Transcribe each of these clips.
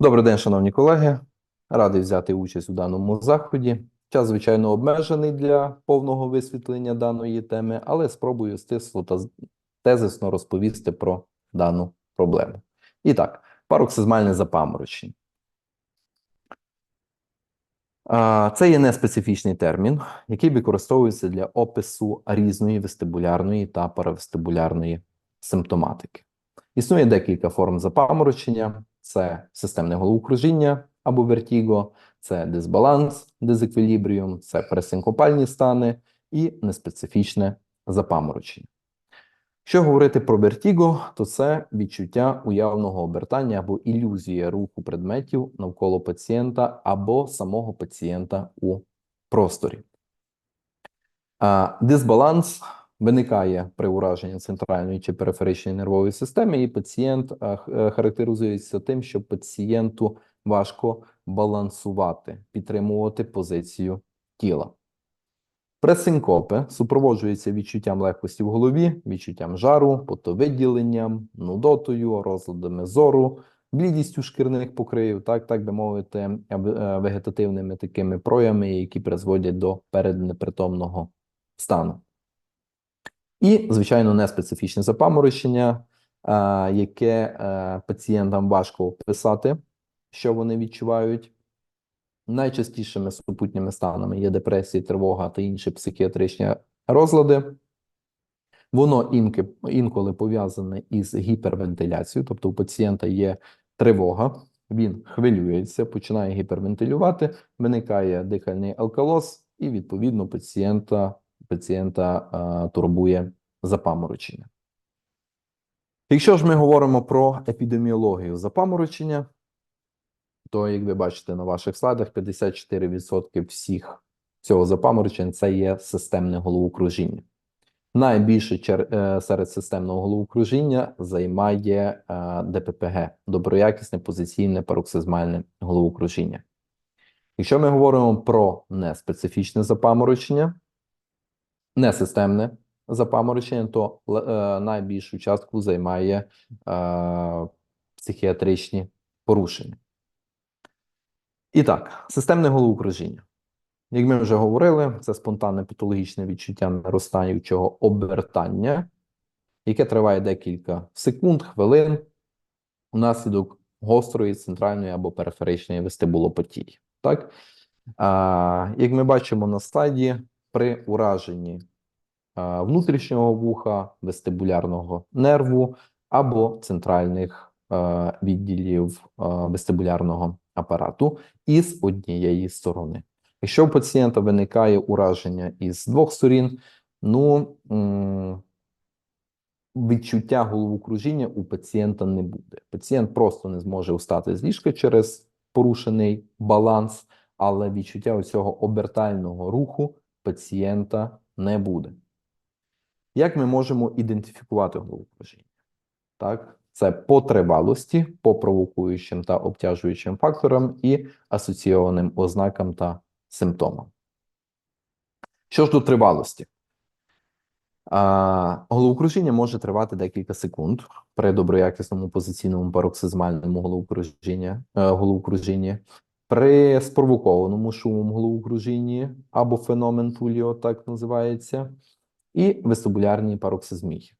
Добрий день, шановні колеги. Радий взяти участь у даному заході. Час, звичайно, обмежений для повного висвітлення даної теми, але спробую стисло та тезисно розповісти про дану проблему. І так, пароксизмальне запаморочення. Це є неспецифічний термін, який використовується для опису різної вестибулярної та паравестибулярної симптоматики. Існує декілька форм запаморочення: це системне головокружіння або вертіго, це дисбаланс, дезеквілібріум, це пересинкопальні стани і неспецифічне запаморочення. Якщо говорити про вертіго, то це відчуття уявного обертання або ілюзія руху предметів навколо пацієнта або самого пацієнта у просторі. А, Дисбаланс виникає при ураженні центральної чи периферичної нервової системи, і пацієнт х- е, характеризується тим, що пацієнту важко балансувати, підтримувати позицію тіла. Пресинкопи супроводжуються відчуттям легкості в голові, відчуттям жару, потовиділенням, нудотою, розладами зору, блідістю шкірних покривів, так, так би мовити, е, е, вегетативними такими проявами, які призводять до переднепритомного стану. І, звичайно, неспецифічне запаморочення, е, яке е, пацієнтам важко описати, що вони відчувають. Найчастішими супутніми станами є депресія, тривога та інші психіатричні розлади. Воно інколи пов'язане із гіпервентиляцією, тобто у пацієнта є тривога, він хвилюється, починає гіпервентилювати, виникає дихальний алкалоз, і відповідно пацієнта, пацієнта турбує запаморочення. Якщо ж ми говоримо про епідеміологію запаморочення, то, як ви бачите на ваших слайдах, 54% всіх цього запаморочень це є системне головокружіння. Найбільше е, серед системного головокружіння займає е, ДППГ доброякісне позиційне пароксизмальне головокружіння. Якщо ми говоримо про неспецифічне запаморочення, несистемне запаморочення, то е, найбільшу частку займає е, психіатричні порушення. І так, системне головокружіння. Як ми вже говорили, це спонтанне патологічне відчуття наростаючого обертання, яке триває декілька секунд, хвилин внаслідок гострої центральної або периферичної вестибулопатії. Так? А, як ми бачимо на слайді, при ураженні внутрішнього вуха, вестибулярного нерву або центральних відділів вестибулярного апарату із однієї сторони. Якщо у пацієнта виникає ураження із двох сторін, ну відчуття головокружіння у пацієнта не буде. Пацієнт просто не зможе встати з ліжка через порушений баланс, але відчуття цього обертального руху пацієнта не буде. Як ми можемо ідентифікувати головокружіння? Так, це по тривалості, по провокуючим та обтяжуючим факторам і асоційованим ознакам та симптомам. Що ж до тривалості? А, головокружіння може тривати декілька секунд при доброякісному позиційному пароксизмальному головокружінні, е, головокружінні. При спровокованому шумом головокружінні або феномен Туліо, так називається, і вестибулярній пароксизмії.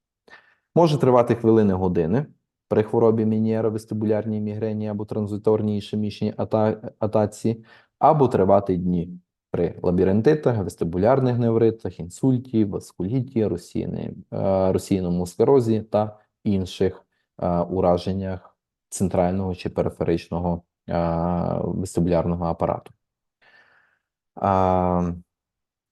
Може тривати хвилини години при хворобі Мінєра, вестибулярній мігрені або транзиторній ішемічній ата- атаці, або тривати дні при лабіринтитах, вестибулярних невритах, інсульті, васкуліті, російні, е, російному склерозі та інших е, ураженнях центрального чи периферичного е, вестибулярного апарату.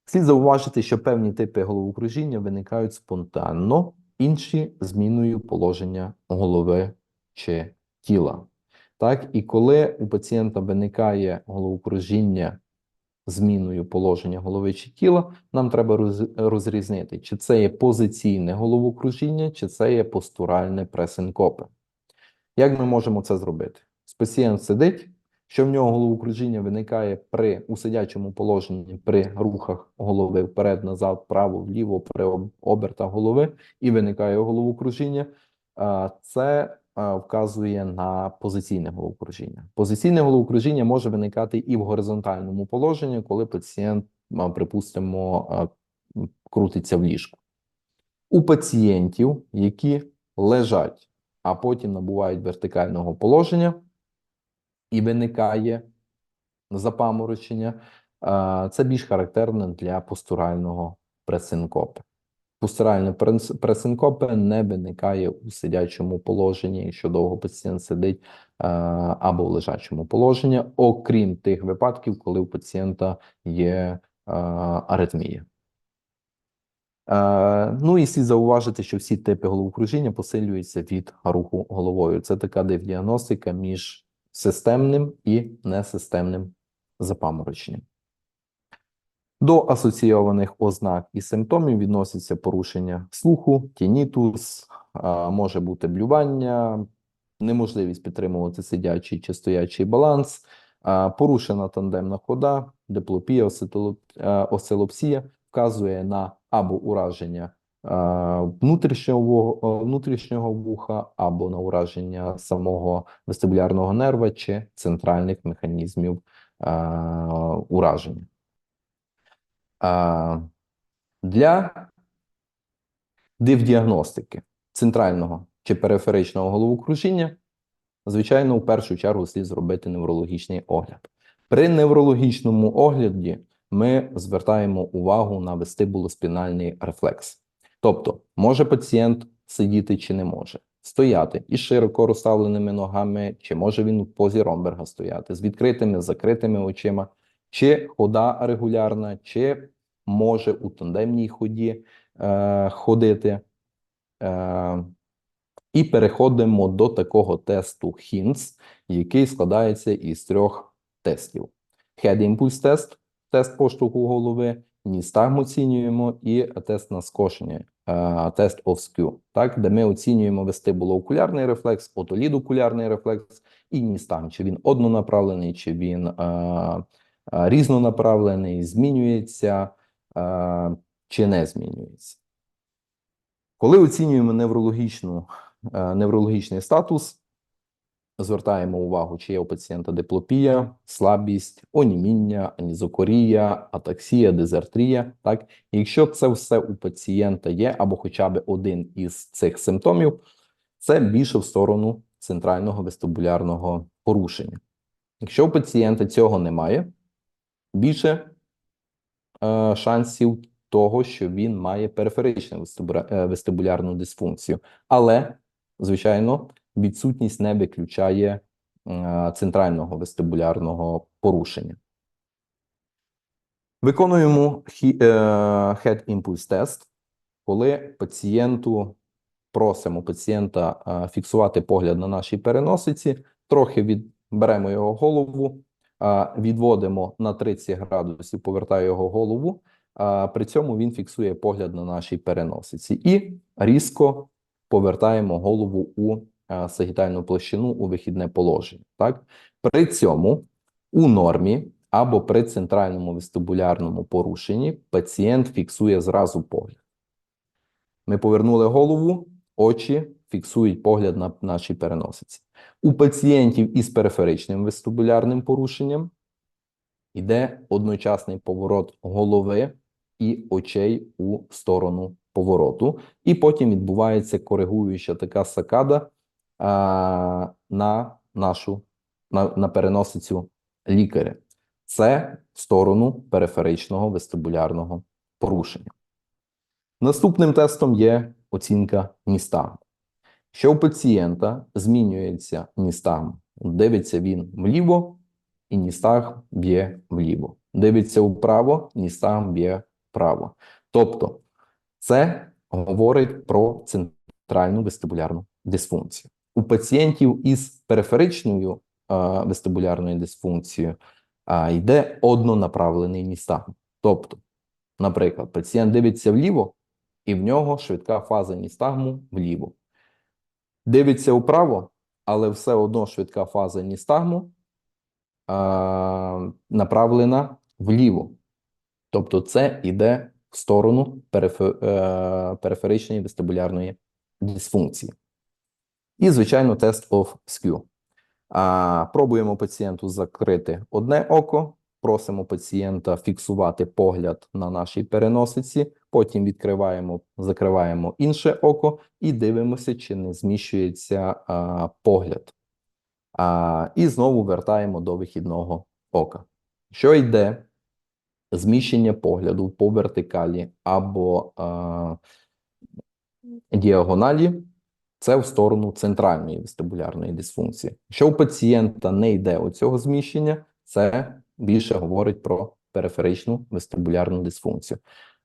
Слід зауважити, що певні типи головокружіння виникають спонтанно, інші зміною положення голови чи тіла. Так, і коли у пацієнта виникає головокружіння зміною положення голови чи тіла, нам треба розрізнити, чи це є позиційне головокружіння, чи це є постуральне пресинкопе. Як ми можемо це зробити? Пацієнт сидить, що в нього головокружіння виникає при у сидячому положенні при рухах голови вперед, назад, вправо, вліво, при об- обертах голови, і виникає головокружіння. Це вказує на позиційне головокружіння. Позиційне головокружіння може виникати і в горизонтальному положенні, коли пацієнт, припустимо, крутиться в ліжку. У пацієнтів, які лежать, а потім набувають вертикального положення, і виникає запаморочення, це більш характерно для постурального пресинкопа. Постуральне прес- пресинкопе не виникає у сидячому положенні, якщо довго пацієнт сидить, або в лежачому положенні, окрім тих випадків, коли у пацієнта є аритмія. Ну і слід зауважити, що всі типи головокружіння посилюються від руху головою. Це така діагностика між системним і несистемним запамороченням. До асоційованих ознак і симптомів відносяться порушення слуху, тінітус, може бути блювання, неможливість підтримувати сидячий чи стоячий баланс, порушена тандемна хода, диплопія, е, вказує на або ураження внутрішнього, е, внутрішнього вуха, або на ураження самого вестибулярного нерва чи центральних механізмів е, ураження. Для дивдіагностики центрального чи периферичного головокружіння, звичайно, у першу чергу слід зробити неврологічний огляд. При неврологічному огляді ми звертаємо увагу на вестибулоспінальний рефлекс. Тобто, може пацієнт сидіти чи не може, стояти із широко розставленими ногами, чи може він у позі Ромберга стояти з відкритими, закритими очима, чи хода регулярна, чи може у тандемній ході е, ходити. Е, і переходимо до такого тесту HINTS, який складається із трьох тестів: Head Impulse тест, тест поштовху голови, ністагм оцінюємо, і тест на скошення, е, тест skew, так, де ми оцінюємо вестибулоокулярний рефлекс, отолідокулярний рефлекс і ністагм, чи він однонаправлений, чи він е, е, різнонаправлений, змінюється е, чи не змінюється. Коли оцінюємо неврологічну, е, неврологічний статус, звертаємо увагу, чи є у пацієнта диплопія, слабість, оніміння, анізокорія, атаксія, дезартрія. Так, якщо це все у пацієнта є, або хоча б один із цих симптомів, це більше в сторону центрального вестибулярного порушення. Якщо у пацієнта цього немає, більше е, шансів того, що він має периферичну е, вестибулярну дисфункцію. Але, звичайно, відсутність не виключає е, центрального вестибулярного порушення. Виконуємо е, Head Impulse Test, коли пацієнту просимо пацієнта е, фіксувати погляд на нашій переносиці, трохи відберемо його голову, відводимо на 30 градусів, повертаю його голову. При цьому він фіксує погляд на нашій переносиці і різко повертаємо голову у сагітальну площину у вихідне положення. Так? При цьому у нормі або при центральному вестибулярному порушенні пацієнт фіксує зразу погляд. Ми повернули голову, очі фіксують погляд на нашій переносиці. У пацієнтів із периферичним вестибулярним порушенням йде одночасний поворот голови і очей у сторону повороту, і потім відбувається коригуюча така сакада на нашу на, на переносицю лікаря. Це в сторону периферичного вестибулярного порушення. Наступним тестом є оцінка ністагму. Що у пацієнта змінюється ністагм, дивиться він вліво, і ністагм б'є вліво. Дивиться вправо, ністагм б'є вправо. Тобто, це говорить про центральну вестибулярну дисфункцію. У пацієнтів із периферичною е, вестибулярною дисфункцією йде однонаправлений ністагм. Тобто, наприклад, пацієнт дивиться вліво, і в нього швидка фаза ністагму вліво. Дивиться вправо, але все одно швидка фаза ністагму а, направлена вліво. Тобто, це йде в сторону е, периферичної вестибулярної дисфункції. І, звичайно, тест of skew. А, Пробуємо пацієнту закрити одне око, просимо пацієнта фіксувати погляд на нашій переносиці, потім відкриваємо, закриваємо інше око і дивимося, чи не зміщується а, погляд. А, І знову вертаємо до вихідного ока. Що йде зміщення погляду по вертикалі або а, діагоналі, це в сторону центральної вестибулярної дисфункції. Якщо у пацієнта не йде оцього зміщення, це більше говорить про периферичну вестибулярну дисфункцію.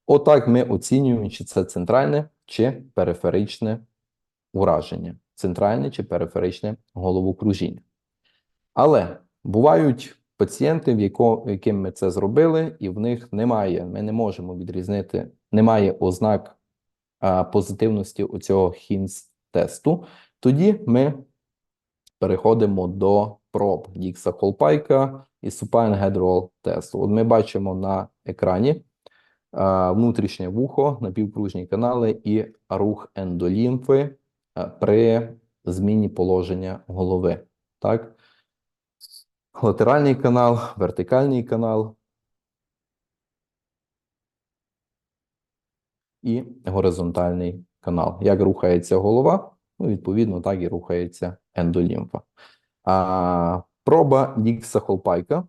Отак ми оцінюємо, чи це центральне чи периферичне ураження, центральне чи периферичне головокружіння. Але бувають пацієнти, в яко, яким ми це зробили, і в них немає. Ми не можемо відрізнити, немає ознак а, позитивності у цього хінс-тесту. Тоді ми переходимо до проб Дікса Холпайка і Supine Head Roll тесту. От ми бачимо на екрані а, внутрішнє вухо, напівкружні канали і рух ендолімфи а, при зміні положення голови. Так? Латеральний канал, вертикальний канал і горизонтальний канал. Як рухається голова, ну, відповідно, так і рухається ендолімфа. А, Проба Дікса Холпайка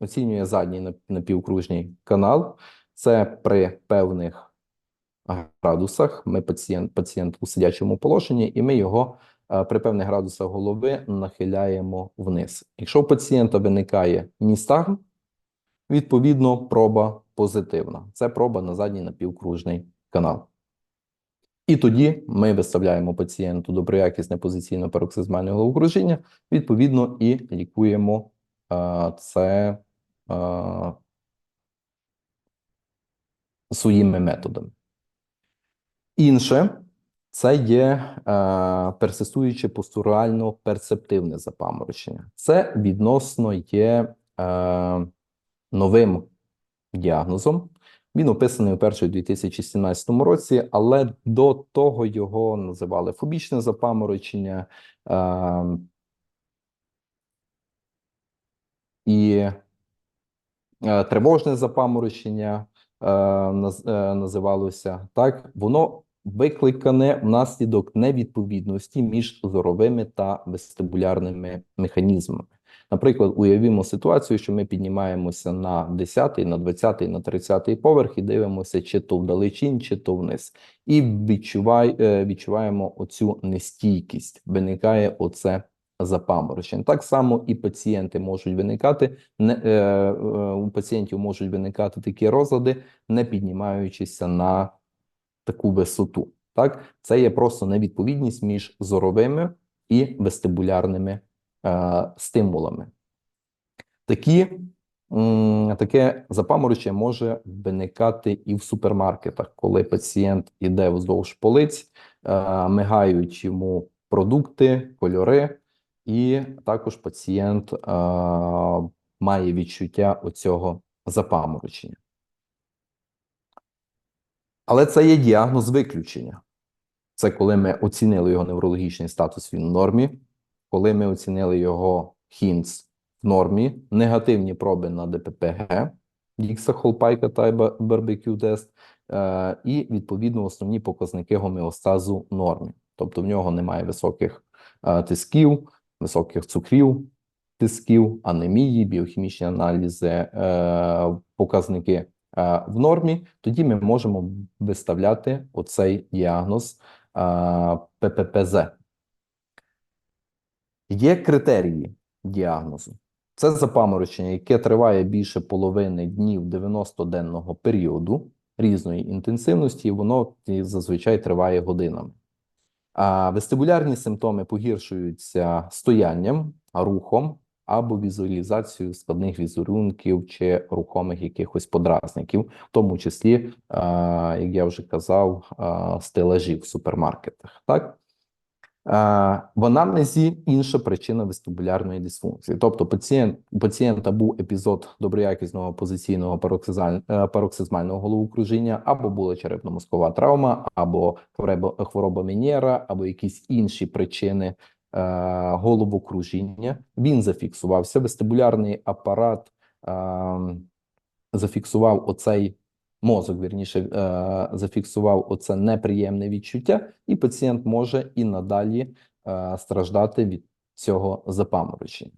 оцінює задній напівкружній канал. Це при певних градусах. Ми пацієнт, пацієнт у сидячому положенні, і ми його при певних градусах голови нахиляємо вниз. Якщо у пацієнта виникає ністагм, відповідно, проба позитивна. Це проба на задній напівкружний канал. І тоді ми виставляємо пацієнту доброякісне позиційно пароксизмальне головокружіння, відповідно, і лікуємо а, це а, своїми методами. Інше це є е, персистуюче постурально перцептивне запаморочення. Це відносно є е, новим діагнозом. Він описаний уперше у 2017 році, але до того його називали фобічне запаморочення. Е, і е, тривожне запаморочення е, наз, е, називалося так. Воно викликане внаслідок невідповідності між зоровими та вестибулярними механізмами. Наприклад, уявімо ситуацію, що ми піднімаємося на 10, на 20, на 30 поверх і дивимося, чи то вдалечінь, чи то вниз, і е, відчуваємо оцю нестійкість. Виникає оце запаморочення. Так само і пацієнти можуть виникати, не е, е, у пацієнтів можуть виникати такі розлади, не піднімаючися на таку висоту. Так, це є просто невідповідність між зоровими і вестибулярними стимулами. Такі, Таке запаморочення може виникати і в супермаркетах, коли пацієнт іде вздовж полиць, е, мигають йому продукти, кольори, і також пацієнт е, має відчуття оцього запаморочення. Але це є діагноз виключення. Це коли ми оцінили його неврологічний статус він в нормі, коли ми оцінили його хінц в нормі, негативні проби на ДППГ, Дікса Холпайка та барбекю тест, е, і відповідно основні показники гомеостазу в нормі. Тобто в нього немає високих е, тисків, високих цукрів, тисків, анемії, біохімічні аналізи, е, показники в нормі, тоді ми можемо виставляти оцей діагноз ПППЗ. Є критерії діагнозу. Це запаморочення, яке триває більше половини днів 90-денного періоду різної інтенсивності, і воно зазвичай триває годинами. А вестибулярні симптоми погіршуються стоянням, рухом, або візуалізацію складних візерунків чи рухомих якихось подразників, в тому числі, як я вже казав, стелажів в супермаркетах. Так В анамнезі інша причина вестибулярної дисфункції. Тобто, пацієнт, у пацієнта був епізод доброякісного позиційного е, пароксизмального головокружіння, або була черепно-мозкова травма, або хвороба, Менєра, або якісь інші причини е, головокружіння. Він зафіксувався. Вестибулярний апарат е, зафіксував оцей мозок, вірніше, е, зафіксував оце неприємне відчуття, і пацієнт може і надалі е, страждати від цього запаморочення.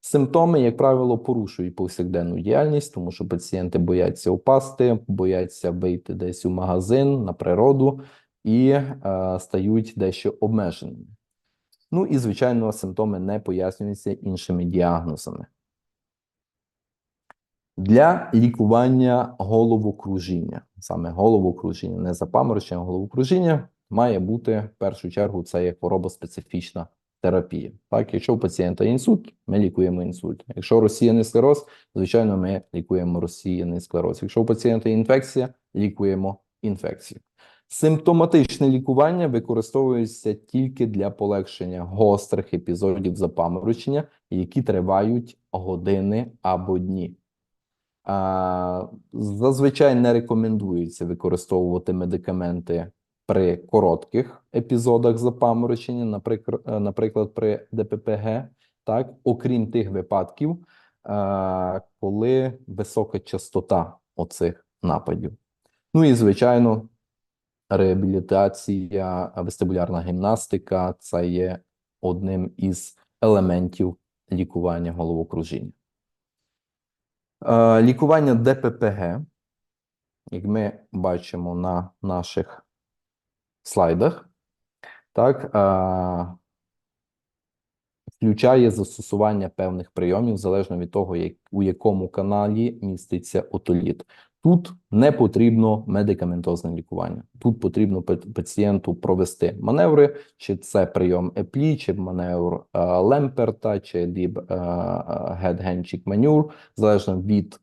Симптоми, як правило, порушують повсякденну діяльність, тому що пацієнти бояться упасти, бояться вийти десь у магазин на природу і е, стають дещо обмеженими. Ну і, звичайно, симптоми не пояснюються іншими діагнозами. Для лікування головокружіння, саме головокружіння, не запаморочення, а головокружіння, має бути в першу чергу це є хворобоспецифічна терапія. Так, якщо у пацієнта інсульт, ми лікуємо інсульт. Якщо розсіяний склероз, звичайно, ми лікуємо розсіяний склероз. Якщо у пацієнта інфекція, лікуємо інфекцію. Симптоматичне лікування використовується тільки для полегшення гострих епізодів запаморочення, які тривають години або дні. Зазвичай не рекомендується використовувати медикаменти при коротких епізодах запаморочення, наприклад, наприклад, при ДППГ, так, окрім тих випадків, а, коли висока частота оцих нападів. Ну і звичайно, реабілітація, вестибулярна гімнастика це є одним із елементів лікування головокружіння. Е, Лікування ДППГ, як ми бачимо на наших слайдах, так, е, включає застосування певних прийомів залежно від того, як, у якому каналі міститься отоліт. Тут не потрібно медикаментозне лікування. Тут потрібно пацієнту провести маневри, чи це прийом еплі, чи маневр е, Лемперта, чи діб гедгенчик манюр, залежно від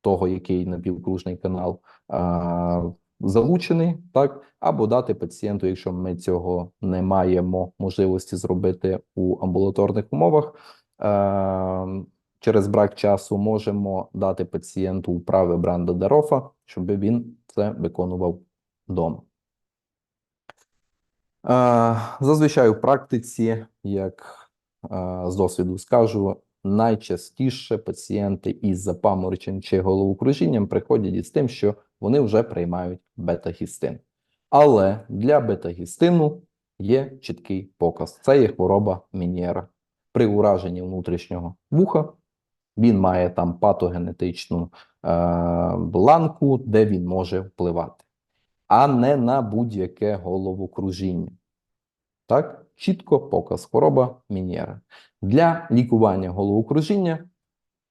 того, який напівкружний канал е, залучений, так, або дати пацієнту, якщо ми цього не маємо можливості зробити у амбулаторних умовах. Е, через брак часу можемо дати пацієнту вправи Бранда Дерофа, щоб він це виконував вдома. Е, Зазвичай у практиці, як е, з досвіду скажу, найчастіше пацієнти із запамороченням чи головокружінням приходять із тим, що вони вже приймають бета-гістин. Але для бета-гістину є чіткий показ. Це є хвороба Мінєра. При ураженні внутрішнього вуха він має там патогенетичну е, ланку, де він може впливати, а не на будь-яке головокружіння. Так, чітко показ хвороба Мінєра. Для лікування головокружіння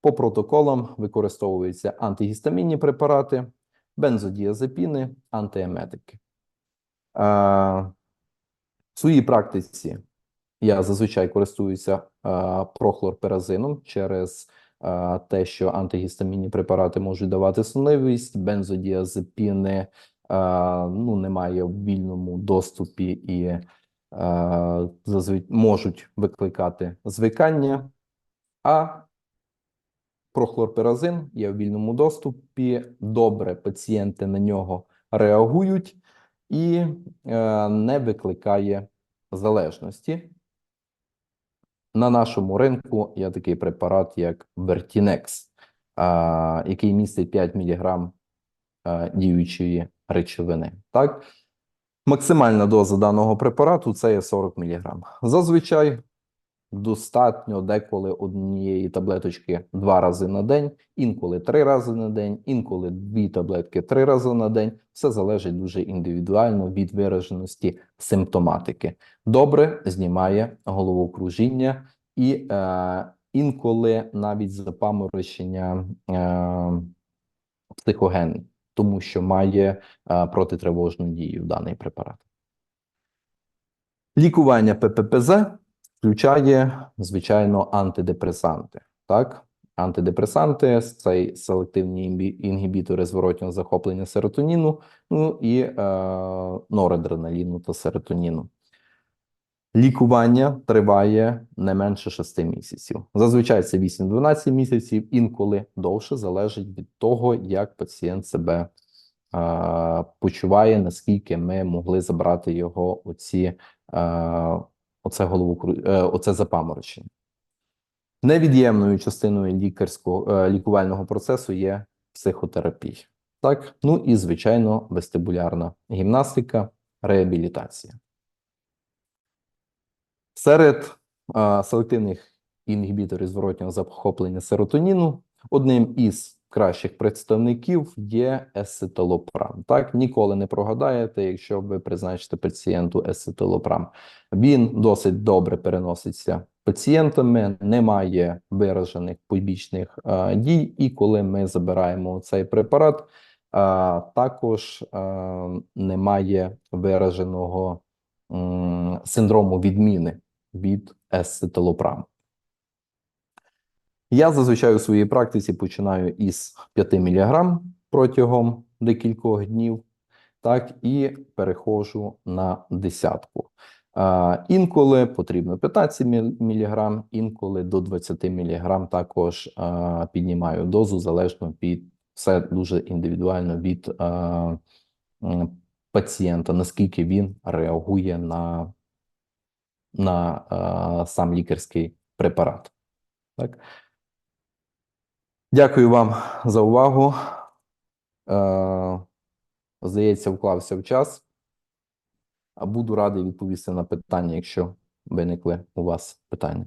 по протоколам використовуються антигістамінні препарати, бензодіазепіни, антиеметики. В своїй практиці я зазвичай користуюся прохлорперазином через те, що антигістамінні препарати можуть давати сонливість, бензодіазепіни ну, немає в вільному доступі і можуть викликати звикання, а прохлорперазин є в вільному доступі. Добре, пацієнти на нього реагують і е, не викликає залежності. На нашому ринку є такий препарат, як Vertinex, який містить 5 мг діючої речовини. Так? Максимальна доза даного препарату це є 40 мг. Зазвичай достатньо деколи однієї таблеточки два рази на день, інколи три рази на день, інколи дві таблетки три рази на день. Все залежить дуже індивідуально від вираженості симптоматики. Добре знімає головокружіння і е, інколи навіть запаморочення е, психогенне, тому що має е, протитривожну дію даний препарат. Лікування ПППЗ включає, звичайно, антидепресанти. Так, антидепресанти це селективні інгібітори зворотнього захоплення серотоніну, ну і е, норадреналіну та серотоніну. Лікування триває не менше 6 місяців. Зазвичай це 8-12 місяців, інколи довше залежить від того, як пацієнт себе е, почуває, наскільки ми могли забрати його оці, е, оце голову, е, оце запаморочення. Невід'ємною частиною лікарського е, лікувального процесу є психотерапія. Так, ну і звичайно, вестибулярна гімнастика, реабілітація. Серед а, селективних інгібіторів зворотнього захоплення серотоніну одним із кращих представників є есциталопрам. Так, ніколи не прогадаєте, якщо ви призначите пацієнту есциталопрам. Він досить добре переноситься пацієнтами, немає виражених побічних а, дій, і коли ми забираємо цей препарат, а, також а, немає вираженого синдрому відміни від есциталопраму. Я зазвичай у своїй практиці починаю із 5 мг протягом декількох днів, так і переходжу на десятку. Інколи потрібно 15 мг, інколи до 20 мг також піднімаю дозу залежно від все дуже індивідуально від пацієнта, наскільки він реагує на, на а, сам лікарський препарат. Так. Дякую вам за увагу. Е, Здається, вклався в час. Буду радий відповісти на питання, якщо виникли у вас питання.